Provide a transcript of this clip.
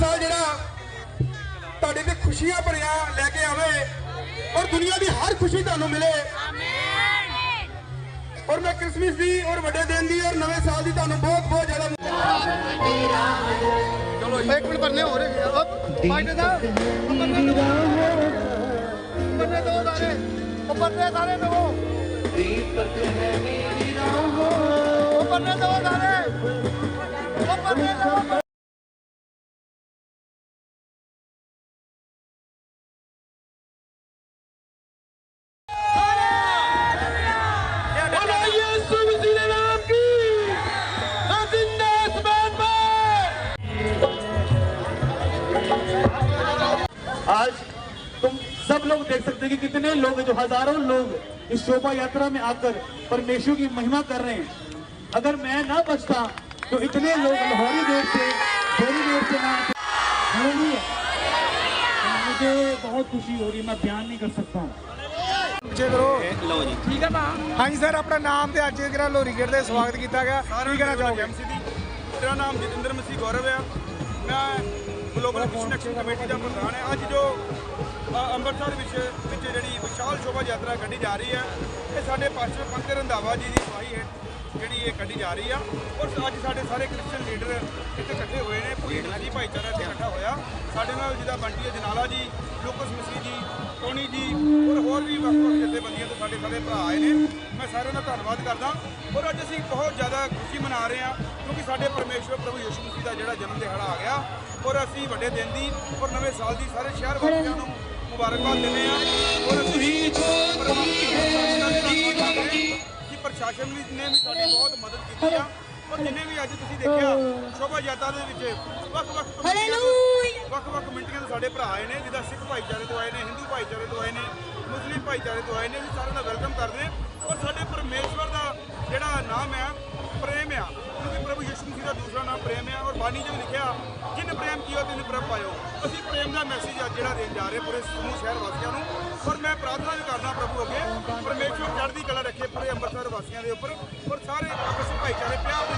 ਸਾਲ ਜਿਹੜਾ ਤੁਹਾਡੇ ਤੇ ਖੁਸ਼ੀਆਂ ਭਰਿਆ ਲੈ ਕੇ ਆਵੇ ਔਰ ਦੁਨੀਆ ਦੀ ਹਰ ਖੁਸ਼ੀ ਤੁਹਾਨੂੰ ਮਿਲੇ। ਔਰ ਮੈਂ ਕ੍ਰਿਸਮਸ ਦੀ ਔਰ ਵੱਡੇ ਦਿਨ ਦੀ ਔਰ ਨਵੇਂ ਸਾਲ ਦੀ ਤੁਹਾਨੂੰ ਬਹੁਤ ਬਹੁਤ ਜ਼ਿਆਦਾ ਚਲੋ ਇੱਕ ਮਿੰਟ ਬੰਨੇ ਹੋ ਰਹੇ ਆ ਪਾਈਟੇ ਦਾ। ਬੰਨੇ ਦੋ ਬੰਨੇ ਦੋ ਸਾਰੇ। ਉਹ ਬੰਨੇ ਸਾਰੇ ਦੋ। ਉਹ ਬੰਨੇ ਦੋ ਸਾਰੇ। आज तुम सब लोग देख सकते हैं कि कितने लोग हैं जो हजारों लोग इस शोभा यात्रा में आकर परमेश्वर की महिमा कर रहे हैं अगर मैं ना बचता तो इतने लोग लाहौरी देर से थोड़ी देर से ना हालेलुया। मुझे बहुत खुशी हो रही है मैं बयान नहीं कर सकता हूँ ਪਿੱਛੇ ਕਰੋ ਲਓ ਜੀ ਠੀਕ ਹੈ ਨਾ ਹਾਂਜੀ ਸਰ ਆਪਣਾ ਨਾਮ ਤੇ ਅੱਜ ਜਿਹੜਾ ਲੋਰੀ ਗੇਟ ਦੇ ਸਵਾਗਤ ਕੀਤਾ ਗਿਆ ਕੀ ਕਹਿਣਾ ਚਾਹੋਗੇ ਐਮਸੀ ਦੀ ਮੇਰਾ ਨਾਮ ਜਤਿੰਦਰ ਮਸੀਹ ਗੌਰਵ ਆ ਮੈਂ ਗਲੋਬਲ ਮਿਸ਼ਨ ਐਕਸ਼ਨ ਕਮੇਟੀ ਦਾ ਪ੍ਰਧਾਨ ਹੈ। ਅੱਜ ਜੋ ਅੰਮ੍ਰਿਤਸਰ ਵਿੱਚ ਵਿੱਚ ਜਿਹੜੀ ਵਿਸ਼ਾਲ ਸ਼ੋਭਾ ਯਾਤਰਾ ਕੱਢੀ ਜਾ ਰਹੀ ਹੈ, ਇਹ ਸਾਡੇ ਪਾਸਟਰ ਪੰਥ ਰੰਧਾਵਾ ਜੀ ਦੀ ਅਗਵਾਈ ਹੇਠ ਜਿਹੜੀ ਇਹ ਕੱਢੀ ਜਾ ਰਹੀ ਆ। ਔਰ ਅੱਜ ਸਾਡੇ ਸਾਰੇ ਕ੍ਰਿਸਚੀਅਨ ਲੀਡਰ ਇੱਥੇ ਇਕੱਠੇ ਹੋਏ ਨੇ, ਪੂਰੀ ਨਦੀ ਭਾਈਚਾਰਾ ਇੱਥੇ ਇਕੱਠਾ ਹੋਇਆ। ਸਾਡੇ ਨਾਲ ਜਿਹਦਾ ਬੰਟੀ ਜਨਾਲਾ ਜੀ, ਲੋਕਸ ਮਸੀਹ ਜੀ, ਟੋਨੀ ਜੀ, ਔਰ ਹੋਰ ਵੀ ਵੱਖ-ਵੱਖ ਜਥੇਬੰਦੀਆਂ ਤੋਂ ਸਾਡੇ ਸਾਰੇ ਭਰਾ ਆਏ ਨੇ। ਮੈਂ ਸਾਰਿਆਂ ਦਾ ਧੰਨਵਾਦ ਕਰਦਾ। ਔਰ ਅੱਜ ਅਸੀਂ ਬਹੁਤ ਜ਼ਿਆਦਾ ਖੁਸ਼ੀ ਮਨਾ ਰਹੇ ਹਾਂ। ਕਿਉਂਕਿ ਸਾਡੇ ਪਰਮੇਸ਼ਵਰ ਪ੍ਰਭੂ ਯਿਸੂ ਮਸੀਹ ਦਾ ਜਿਹੜਾ ਜਨਮ ਦਿਹਾੜਾ ਆ ਗਿਆ ਔਰ ਅਸੀਂ ਵੱਡੇ ਦਿਨ ਦੀ ਔਰ ਨਵੇਂ ਸਾਲ ਦੀ ਸਾਰੇ ਸ਼ਹਿਰ ਵਾਸੀਆਂ ਨੂੰ ਮੁਬਾਰਕਬਾਦ ਦਿੰਦੇ ਹਾਂ। ਔਰ ਅਸੀਂ ਕਿ ਪ੍ਰਸ਼ਾਸਨ ਵੀ ਨੇ ਵੀ ਸਾਡੀ ਬਹੁਤ ਮਦਦ ਕੀਤੀ ਆ। ਔਰ ਜਿੰਨੇ ਵੀ ਅੱਜ ਤੁਸੀਂ ਦੇਖਿਆ ਸ਼ੋਭਾ ਯਾਤਰਾ ਦੇ ਵਿੱਚ ਵੱਖ-ਵੱਖ ਵੱਖ-ਵੱਖ ਕਮੇਟੀਆਂ ਤੋਂ ਸਾਡੇ ਭਰਾ ਆਏ ਨੇ ਜਿਹਦਾ ਸਿੱਖ ਭਾਈਚਾਰੇ ਤੋਂ ਆਏ ਨੇ ਹਿੰਦੂ ਭਾਈਚਾਰੇ ਤੋਂ ਆਏ ਨੇ ਮੁਸਲਿਮ ਭਾਈਚਾਰੇ ਤੋਂ ਆਏ ਨੇ ਵੀ ਸਾਰਿਆਂ ਦਾ ਵੈਲਕਮ ਕਰਦੇ ਔਰ ਸਾਡੇ ਪਰਮੇਸ਼ਵਰ ਦਾ ਜਿਹੜਾ ਨਾਮ ਹੈ ਪ੍ਰੇਮ ਆ ਦਾ ਦੂਸਰਾ ਨਾਮ ਪ੍ਰੇਮ ਹੈ ਔਰ ਬਾਣੀ 'ਚ ਵੀ ਲਿਖਿਆ ਜਿਨ ਪ੍ਰੇਮ ਕੀਓ ਤਿਨ ਪ੍ਰਭ ਪਾਇਓ ਅਸੀਂ ਪ੍ਰੇਮ ਦਾ ਮੈਸੇਜ ਅੱਜ ਜਿਹੜਾ ਦੇਣ ਜਾ ਰਹੇ ਪੂਰੇ ਸਮੂਹ ਸ਼ਹਿਰ ਵਾਸੀਆਂ ਨੂੰ, ਔਰ ਮੈਂ ਪ੍ਰਾਰਥਨਾ ਵੀ ਕਰਦਾ ਪ੍ਰਭੂ ਅੱਗੇ, ਪਰਮੇਸ਼ਵਰ ਚੜ੍ਹਦੀ ਕਲਾ ਰੱਖੇ ਪੂਰੇ ਅੰਮ੍ਰਿਤਸਰ ਵਾਸੀਆਂ ਦੇ ਉੱਪਰ, ਔਰ ਸਾਰੇ ਆਪਸ ਵਿੱਚ ਭਾਈਚਾਰੇ, ਪਿਆਰ